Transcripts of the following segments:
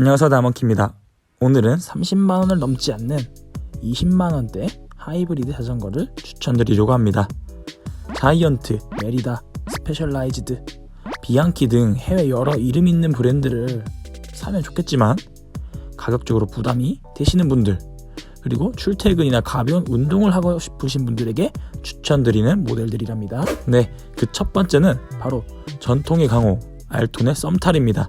안녕하세요 다mon키입니다. 오늘은 30만원을 넘지 않는 20만원대 하이브리드 자전거를 추천드리려고 합니다. 자이언트, 메리다, 스페셜라이즈드, 비앙키 등 해외 여러 이름 있는 브랜드를 사면 좋겠지만 가격적으로 부담이 되시는 분들 그리고 출퇴근이나 가벼운 운동을 하고 싶으신 분들에게 추천드리는 모델들이랍니다. 네, 그 첫 번째는 바로 전통의 강호 알톤의 썸탈입니다.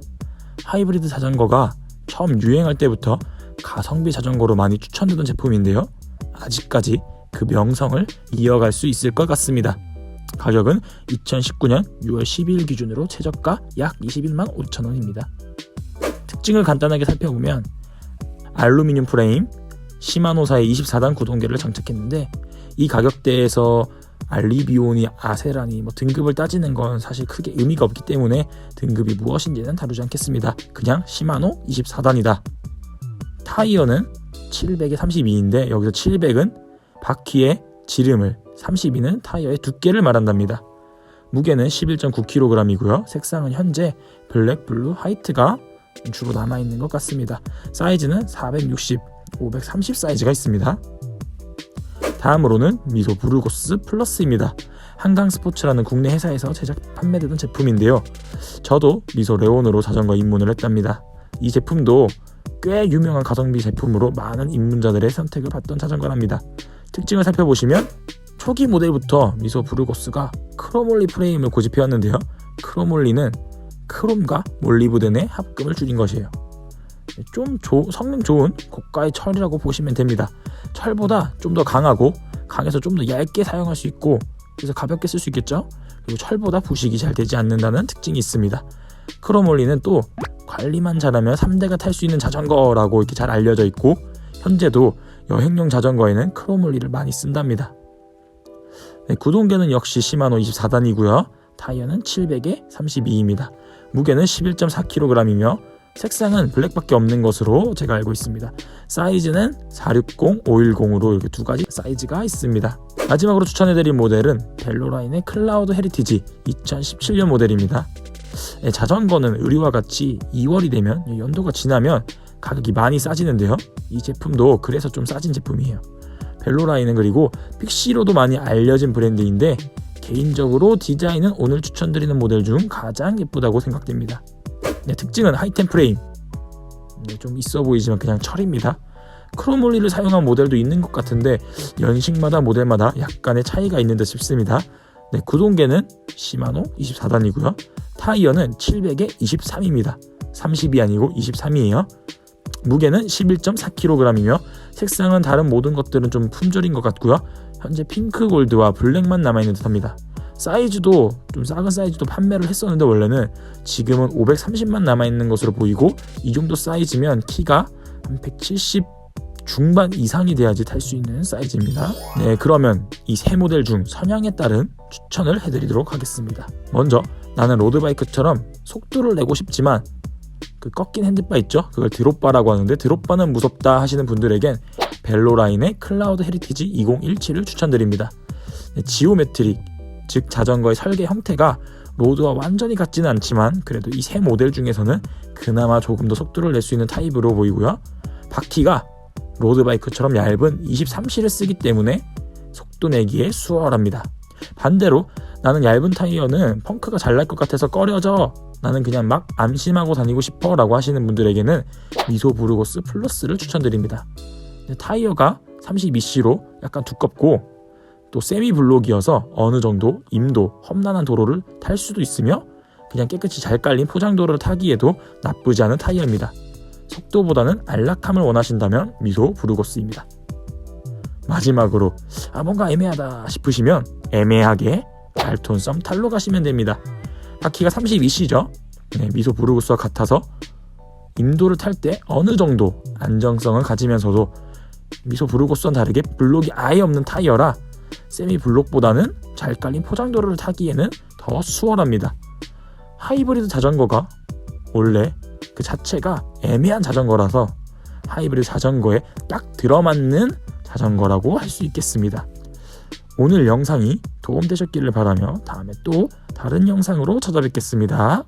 하이브리드 자전거가 처음 유행할 때부터 가성비 자전거로 많이 추천되던 제품인데요. 아직까지 그 명성을 이어갈 수 있을 것 같습니다. 가격은 2019년 6월 12일 기준으로 최저가 약 21만 5천 원입니다. 특징을 간단하게 살펴보면 알루미늄 프레임, 시마노사의 24단 구동계를 장착했는데 이 가격대에서 알리비오니 아세라니 뭐 등급을 따지는 건 사실 크게 의미가 없기 때문에 등급이 무엇인지는 다루지 않겠습니다. 그냥 시마노 24단이다. 타이어는 700에 32인데 여기서 700은 바퀴에 지름을 32는 타이어의 두께를 말한답니다. 무게는 11.9kg이고요. 색상은 현재 블랙, 블루, 화이트가 주로 남아있는 것 같습니다. 사이즈는 460, 530 사이즈가 있습니다. 다음으로는 미소 브루고스 플러스입니다. 한강 스포츠라는 국내 회사에서 제작 판매되던 제품인데요. 저도 미소 레온으로 자전거 입문을 했답니다. 이 제품도 꽤 유명한 가성비 제품으로 많은 입문자들의 선택을 받던 자전거랍니다. 특징을 살펴보시면 초기 모델부터 미소 브루고스가 크롬올리 프레임을 고집해왔는데요. 크롬올리는 크롬과 몰리브덴의 합금을 줄인 것이에요. 좀 조, 성능 좋은 고가의 철이라고 보시면 됩니다. 철보다 좀 더 강하고 강해서 좀 더 얇게 사용할 수 있고 그래서 가볍게 쓸 수 있겠죠. 그리고 철보다 부식이 잘 되지 않는다는 특징이 있습니다. 크롬올리는 또 관리만 잘하면 3대가 탈 수 있는 자전거라고 이렇게 잘 알려져 있고 현재도 여행용 자전거에는 크롬올리를 많이 쓴답니다. 네, 구동계는 역시 시마노 24단이고요. 타이어는 700에 32입니다. 무게는 11.4kg이며 색상은 블랙밖에 없는 것으로 제가 알고 있습니다. 사이즈는 460, 510으로 이렇게 두 가지 사이즈가 있습니다. 마지막으로 추천해드릴 모델은 벨로라인의 클라우드 헤리티지 2017년 모델입니다. 네, 자전거는 의류와 같이 2월이 되면 연도가 지나면 가격이 많이 싸지는데요. 이 제품도 그래서 좀 싸진 제품이에요. 벨로라인은 그리고 픽시로도 많이 알려진 브랜드인데 개인적으로 디자인은 오늘 추천드리는 모델 중 가장 예쁘다고 생각됩니다. 네, 특징은 하이템 프레임. 네, 좀 있어 보이지만 그냥 철입니다. 크롬올리를 사용한 모델도 있는 것 같은데 연식마다 모델마다 약간의 차이가 있는 듯 싶습니다. 네, 구동계는 시마노 24단이고요. 타이어는 700에 23입니다. 30이 아니고 23이에요. 무게는 11.4kg이며 색상은 다른 모든 것들은 좀 품절인 것 같고요. 현재 핑크 골드와 블랙만 남아있는 듯합니다. 사이즈도 좀 작은 사이즈도 판매를 했었는데 원래는 지금은 530만 남아있는 것으로 보이고 이 정도 사이즈면 키가 한 170 중반 이상이 돼야지 탈 수 있는 사이즈입니다. 네, 그러면 이 세 모델 중 성향에 따른 추천을 해드리도록 하겠습니다. 먼저 나는 로드바이크처럼 속도를 내고 싶지만 그 꺾인 핸드바 있죠? 그걸 드롭바라고 하는데 드롭바는 무섭다 하시는 분들에겐 벨로라인의 클라우드 헤리티지 2017을 추천드립니다. 네, 지오메트릭, 즉 자전거의 설계 형태가 로드와 완전히 같지는 않지만 그래도 이 세 모델 중에서는 그나마 조금 더 속도를 낼 수 있는 타입으로 보이고요. 바퀴가 로드바이크처럼 얇은 23C를 쓰기 때문에 속도 내기에 수월합니다. 반대로 나는 얇은 타이어는 펑크가 잘 날 것 같아서 꺼려져 나는 그냥 막 안심하고 다니고 싶어 라고 하시는 분들에게는 미소 브루고스 플러스를 추천드립니다. 타이어가 32C로 약간 두껍고 또 세미 블록이어서 어느 정도 임도 험난한 도로를 탈 수도 있으며 그냥 깨끗이 잘 깔린 포장도로를 타기에도 나쁘지 않은 타이어입니다. 속도보다는 안락함을 원하신다면 미소 브루고스입니다. 마지막으로 아 뭔가 애매하다 싶으시면 애매하게 달톤 썸탈로 가시면 됩니다. 바퀴가 32C죠. 네, 미소 브루고스와 같아서 임도를 탈 때 어느 정도 안정성을 가지면서도 미소 브루고스와는 다르게 블록이 아예 없는 타이어라 세미 블록보다는 잘 깔린 포장도로를 타기에는 더 수월합니다. 하이브리드 자전거가 원래 그 자체가 애매한 자전거라서 하이브리드 자전거에 딱 들어맞는 자전거라고 할 수 있겠습니다. 오늘 영상이 도움되셨기를 바라며 다음에 또 다른 영상으로 찾아뵙겠습니다.